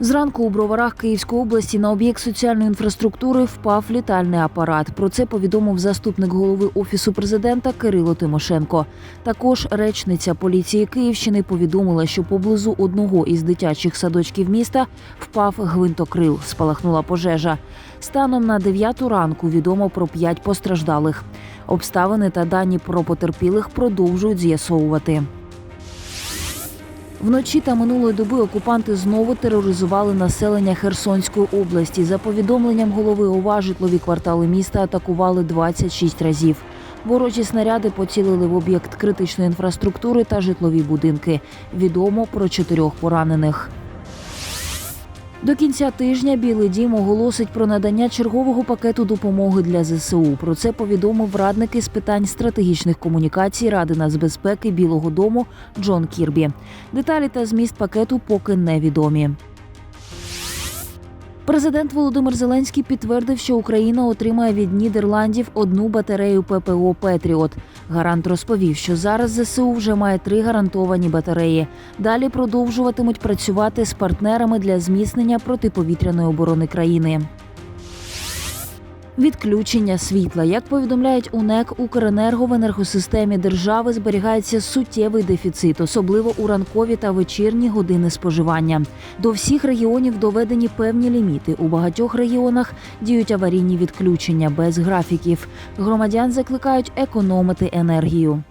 Зранку у броварах Київської області на об'єкт соціальної інфраструктури впав літальний апарат. Про це повідомив заступник голови офісу президента Кирило Тимошенко. Також речниця поліції Київщини повідомила, що поблизу одного із дитячих садочків міста впав гвинтокрил. Спалахнула пожежа. Станом на 9 ранку відомо про п'ять постраждалих. Обставини та дані про потерпілих продовжують з'ясовувати. Вночі та минулої доби окупанти знову тероризували населення Херсонської області. За повідомленням голови ОВА, житлові квартали міста атакували 26 разів. Ворожі снаряди поцілили в об'єкт критичної інфраструктури та житлові будинки. Відомо про чотирьох поранених. До кінця тижня Білий Дім оголосить про надання чергового пакету допомоги для ЗСУ. Про це повідомив радник із питань стратегічних комунікацій Ради нацбезпеки Білого Дому Джон Кірбі. Деталі та зміст пакету поки невідомі. Президент Володимир Зеленський підтвердив, що Україна отримає від Нідерландів одну батарею ППО Петріот. Гарант розповів, що зараз ЗСУ вже має три гарантовані батареї. Далі продовжуватимуть працювати з партнерами для зміцнення протиповітряної оборони країни. Відключення світла, як повідомляють УНЕК, Укренерго в енергосистемі держави зберігається суттєвий дефіцит, особливо у ранкові та вечірні години споживання. До всіх регіонів доведені певні ліміти. У багатьох регіонах діють аварійні відключення без графіків. Громадян закликають економити енергію.